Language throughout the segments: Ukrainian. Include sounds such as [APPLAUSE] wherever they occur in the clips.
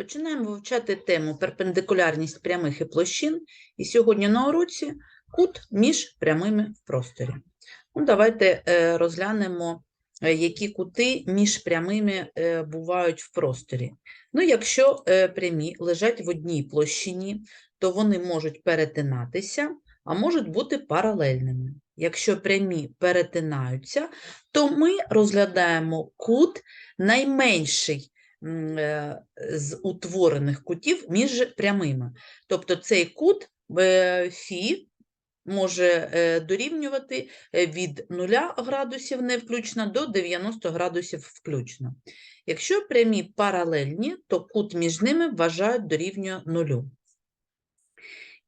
Починаємо вивчати тему перпендикулярність прямих і площин. І сьогодні на уроці кут між прямими в просторі. Ну, давайте е, розглянемо, е, які кути між прямими е, бувають в просторі. Ну, якщо прямі лежать в одній площині, то вони можуть перетинатися, а можуть бути паралельними. Якщо прямі перетинаються, то ми розглядаємо кут найменший з утворених кутів між прямими. Тобто цей кут е, Фі може е, дорівнювати е, від 0 градусів не включно до 90 градусів включно. Якщо прямі паралельні, то кут між ними вважають дорівнює нулю.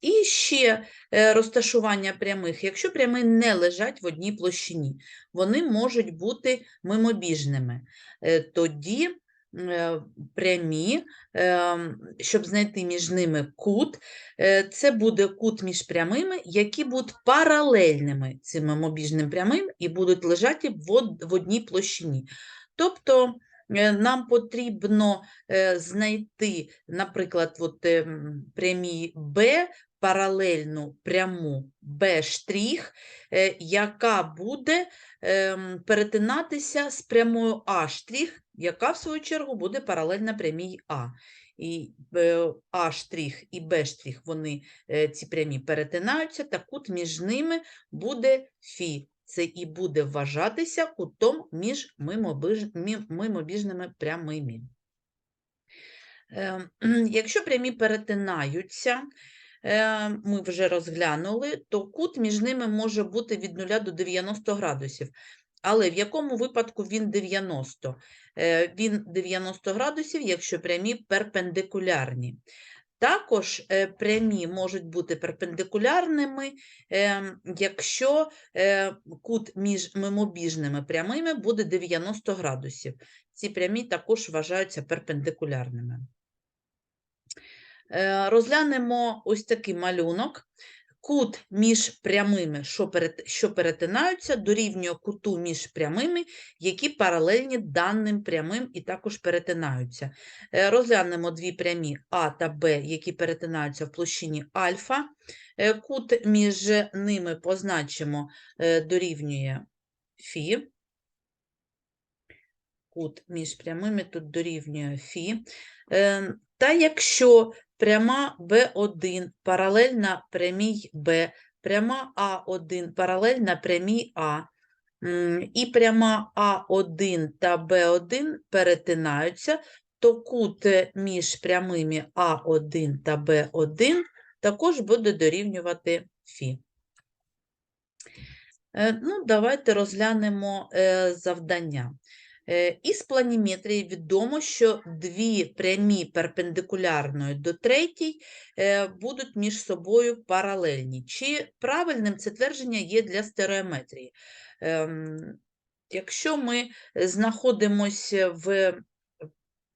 І ще е, розташування прямих. Якщо прямі не лежать в одній площині, вони можуть бути мимобіжними. Е, Тоді е, прямі, е, щоб знайти між ними кут, е, це буде кут між прямими, які будуть паралельними цим мимобіжним прямим і будуть лежати в одній площині. Тобто е, нам потрібно е, знайти, наприклад, от, ем, прямій Б паралельну пряму Б е, яка буде ем, перетинатися з прямою А яка в свою чергу буде паралельна прямій А. І е, А і Б вони е, ці прямі перетинаються, та кут між ними буде Фі. Це і буде вважатися кутом між мимобіжними прямими. Ем, [CLEARS THROAT] Якщо прямі перетинаються, е, ми вже розглянули, то кут між ними може бути від 0 до 90 градусів. Але в якому випадку він 90? Е, Він 90 градусів, якщо прямі перпендикулярні. Також е, прямі можуть бути перпендикулярними, е, якщо кут між мимобіжними прямими буде 90 градусів. Ці прямі також вважаються перпендикулярними. Розглянемо ось такий малюнок. Кут між прямими, що перетинаються, дорівнює куту між прямими, які паралельні даним прямим і також перетинаються. Е, Розглянемо дві прямі А та Б, які перетинаються в площині альфа. Е, Кут між ними позначимо е, дорівнює Фі. Кут між прямими тут дорівнює Фі. Та якщо пряма В1 паралельна прямій Б, пряма А1 паралельна прямій А, і пряма А1 та Б1 перетинаються, то кут е, між прямими А1 та Б1 також буде дорівнювати Фі. Е, Ну, давайте розглянемо е, завдання. Е, Із планіметрії відомо, що дві прямі перпендикулярної до третій е, будуть між собою паралельні. Чи правильним це твердження є для стереометрії? Ем, Якщо ми знаходимося в,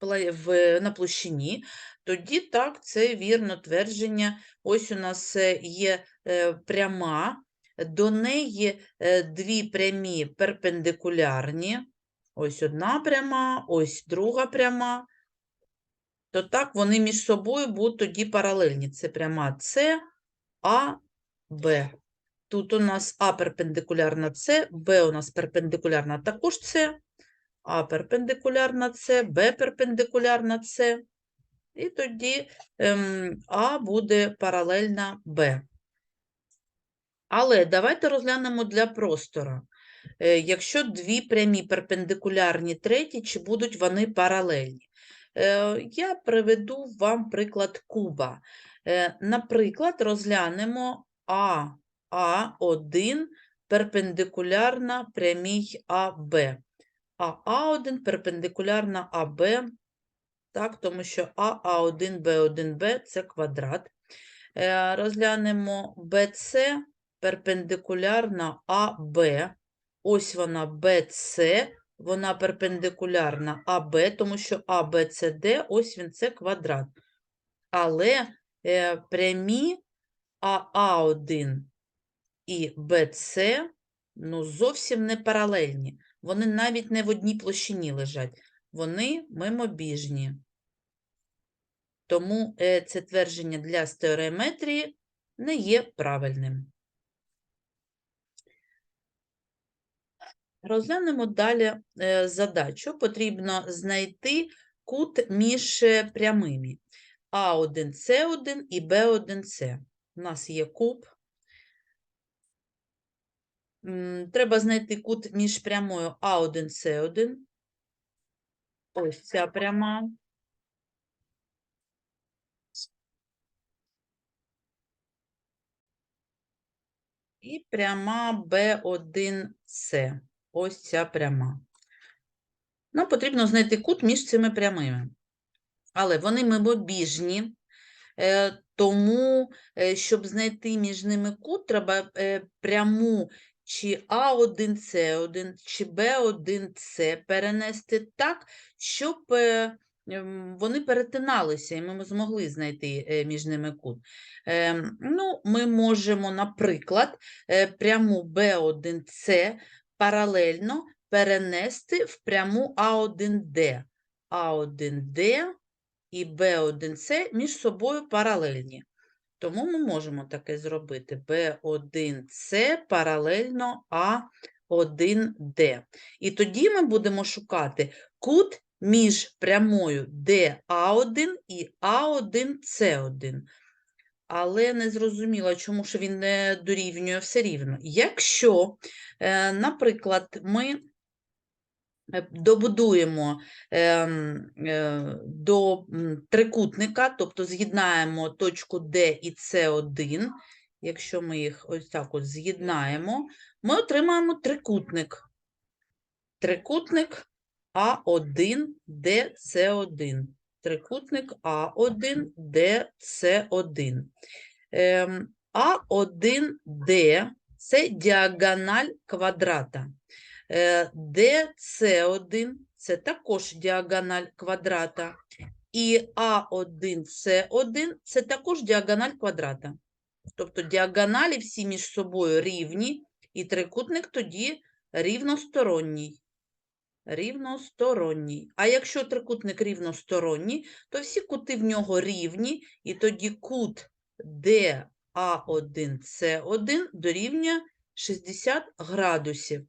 в, на площині, тоді так, це вірно твердження. Ось у нас е, є пряма, до неї дві прямі перпендикулярні. Ось одна пряма, ось друга пряма. То так вони між собою будуть тоді паралельні. Це пряма С, А, Б. Тут у нас А перпендикулярна С, Б у нас перпендикулярна також С, А перпендикулярна С, Б перпендикулярна С. І тоді ем, А буде паралельна Б. Але давайте розглянемо для простора. Е, Якщо дві прямі перпендикулярні третій, чи будуть вони паралельні? Е, Я приведу вам приклад куба. Е, Наприклад, розглянемо А, А1 перпендикулярна прямій АБ. А А1 перпендикулярна АБ, так, тому що А, А1, Б1, Б – це квадрат. Розглянемо БЦ перпендикулярна АБ. Ось вона BC, вона перпендикулярна АБ, тому що ABCD, ось він це квадрат. Але е, прямі АА1 і BC ну, зовсім не паралельні. Вони навіть не в одній площині лежать. Вони мимобіжні. тому е, це твердження для стереометрії не є правильним. Розглянемо далі е, задачу. Потрібно знайти кут між е, прямими А1С1 і Б1С. У нас є куб. Треба знайти кут між прямою А1С1. Ось ця пряма. І пряма B1C. Ось ця пряма. Нам потрібно знайти кут між цими прямими. Але вони мимобіжні, е, тому, е, щоб знайти між ними кут, треба е, пряму чи А1С1, чи Б1С перенести так, щоб ем, вони перетиналися, і ми змогли знайти між ними кут. Ем, Ну, ми можемо, наприклад, пряму B1C паралельно перенести в пряму А1D. А1D і B1C між собою паралельні. Тому ми можемо таке зробити. B1C паралельно A1D. І тоді ми будемо шукати кут між прямою DA1 і A1C1. Але не зрозуміла, чому ж він не дорівнює все рівно. Якщо, е, наприклад, ми е, добудуємо ем, е, до трикутника, тобто з'єднаємо точку D і C1, якщо ми їх ось так от з'єднаємо, ми отримаємо трикутник. Трикутник А1, DC1. Трикутник А1, DC1. Ем, А1D – це діагональ квадрата. Е, DC1 – це також діагональ квадрата. І А1С1 – це також діагональ квадрата. Тобто діагоналі всі між собою рівні, і трикутник тоді рівносторонній. Рівносторонній. А якщо трикутник рівносторонній, то всі кути в нього рівні, і тоді кут DA1С1 дорівнює 60 градусів.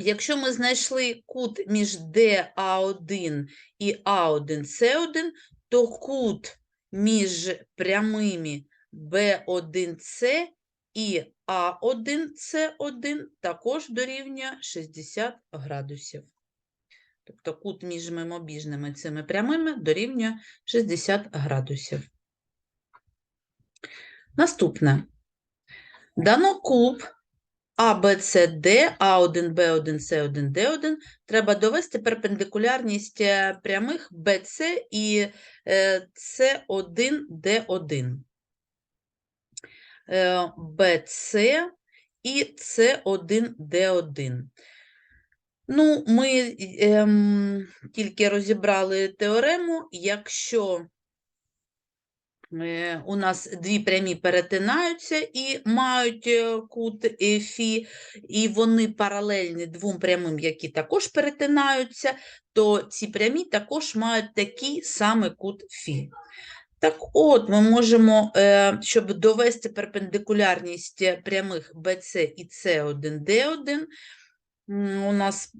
Якщо ми знайшли кут між DA1 і А1С1, то кут між прямими B1C і А1С1 також дорівнює 60 градусів. Тобто кут між мимобіжними цими прямими дорівнює 60 градусів. Наступне. Дано куб ABCD, А1, Б1, С1, Д1. Треба довести перпендикулярність е, прямих BC і е, С1, Д1. BC і С1, Д1. Ну, ми ем, тільки розібрали теорему, якщо е, у нас дві прямі перетинаються і мають е, кут Фі, і вони паралельні двом прямим, які також перетинаються, то ці прямі також мають такий самий кут Фі. Так от, ми можемо, е, щоб довести перпендикулярність прямих BC і C1, D1, у нас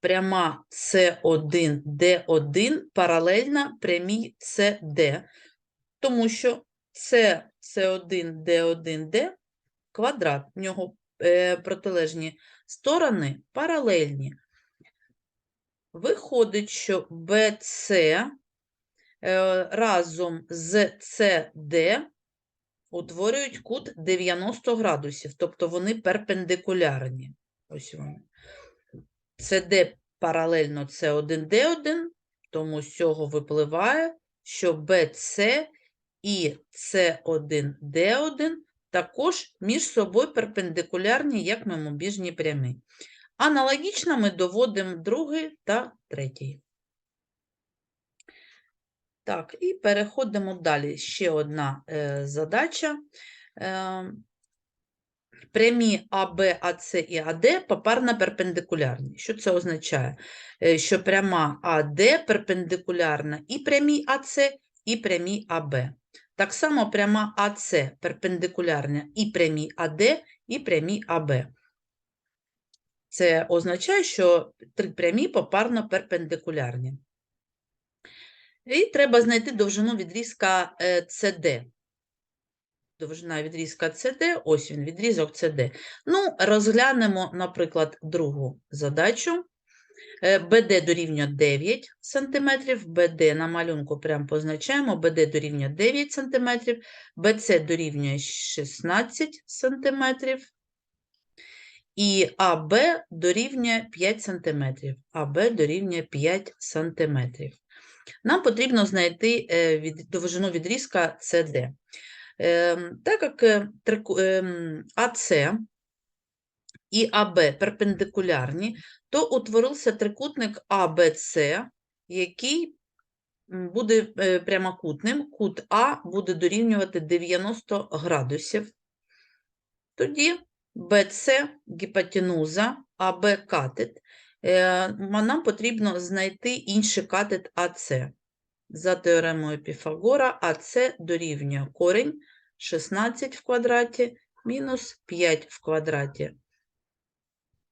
пряма С1, Д1 паралельна прямій СД, тому що С, С1, Д1, Д квадрат, в нього е, протилежні сторони паралельні. Виходить, що е, разом з СД утворюють кут 90 градусів, тобто вони перпендикулярні. Ось вони. CD паралельно С1, Д1, тому з цього випливає, що BC і С1, Д1 також між собою перпендикулярні, як мимобіжні прямі. Аналогічно ми доводимо другий та третій. Так, і переходимо далі. Ще одна е, задача. Е, прямі АБ, АС і АД попарно перпендикулярні. Що це означає? Е, Що пряма АД перпендикулярна і прямій АС, і прямій АБ. Так само пряма АС перпендикулярна і прямій АД, і прямій АБ. Це означає, що три прямі попарно перпендикулярні. І треба знайти довжину відрізка е, CD. Довжина відрізка CD, ось він, відрізок CD. Ну, розглянемо, наприклад, другу задачу. Е, БД дорівнює 9 см, БД на малюнку прямо позначаємо, БД дорівнює 9 см, БЦ дорівнює 16 см, і АБ дорівнює 5 см. АБ дорівнює 5 см. Нам потрібно знайти е, довжину відрізка CD. Ем, Так як е, ем, АС і АБ перпендикулярні, то утворився трикутник АБЦ, який буде е, прямокутним. Кут А буде дорівнювати 90 градусів. Тоді БЦ гіпотенуза, АБ катет. Е, Нам потрібно знайти інший катет АЦ. За теоремою Піфагора АЦ дорівнює корінь 16 в квадраті мінус 5 в квадраті.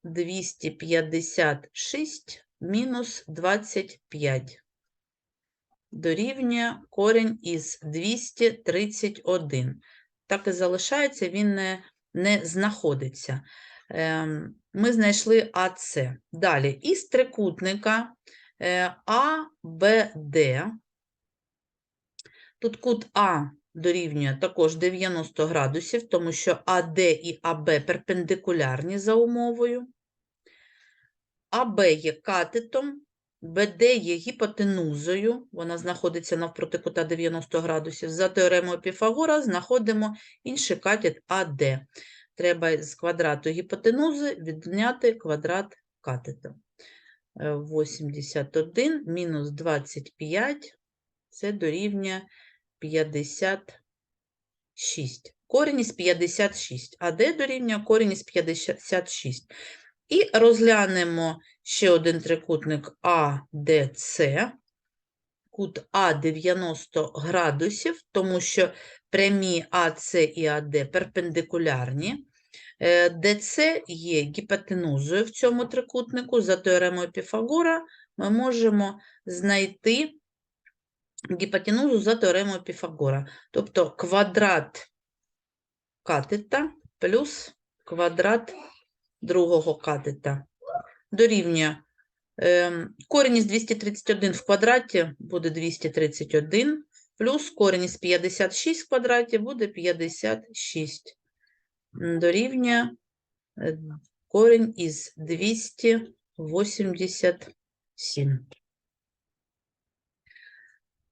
256 мінус 25 дорівнює корінь із 231. Так і залишається, він не, не знаходиться. Ем, Ми знайшли АЦ. Далі, із трикутника е, АБД. Тут кут А дорівнює також 90 градусів, тому що АД і АБ перпендикулярні за умовою. АБ є катетом, БД є гіпотенузою, вона знаходиться навпроти кута 90 градусів. За теоремою Піфагора знаходимо інший катет АД. Треба з квадрату гіпотенузи відняти квадрат катету. Е, 81 мінус 25 це дорівнює 56. Корінь із 56. А де дорівнює корінь із 56? І розглянемо ще один трикутник АДЦ. Кут А 90 градусів, тому що прямі АС і АД перпендикулярні. Е, ДЦ є гіпотенузою в цьому трикутнику. За теоремою Піфагора ми можемо знайти гіпотенузу за теоремою Піфагора. Тобто квадрат катета плюс квадрат другого катета дорівнює ем, корінь із 231 в квадраті буде 231, плюс корінь із 56 в квадраті буде 56. Дорівнює е, корінь із 287.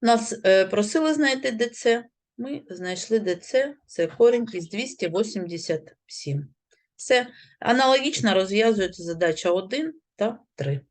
Нас е, просили знайти ДЦ. Ми знайшли ДЦ, це корінь із 287. Все. Аналогічно розв'язується задача 1 та 3.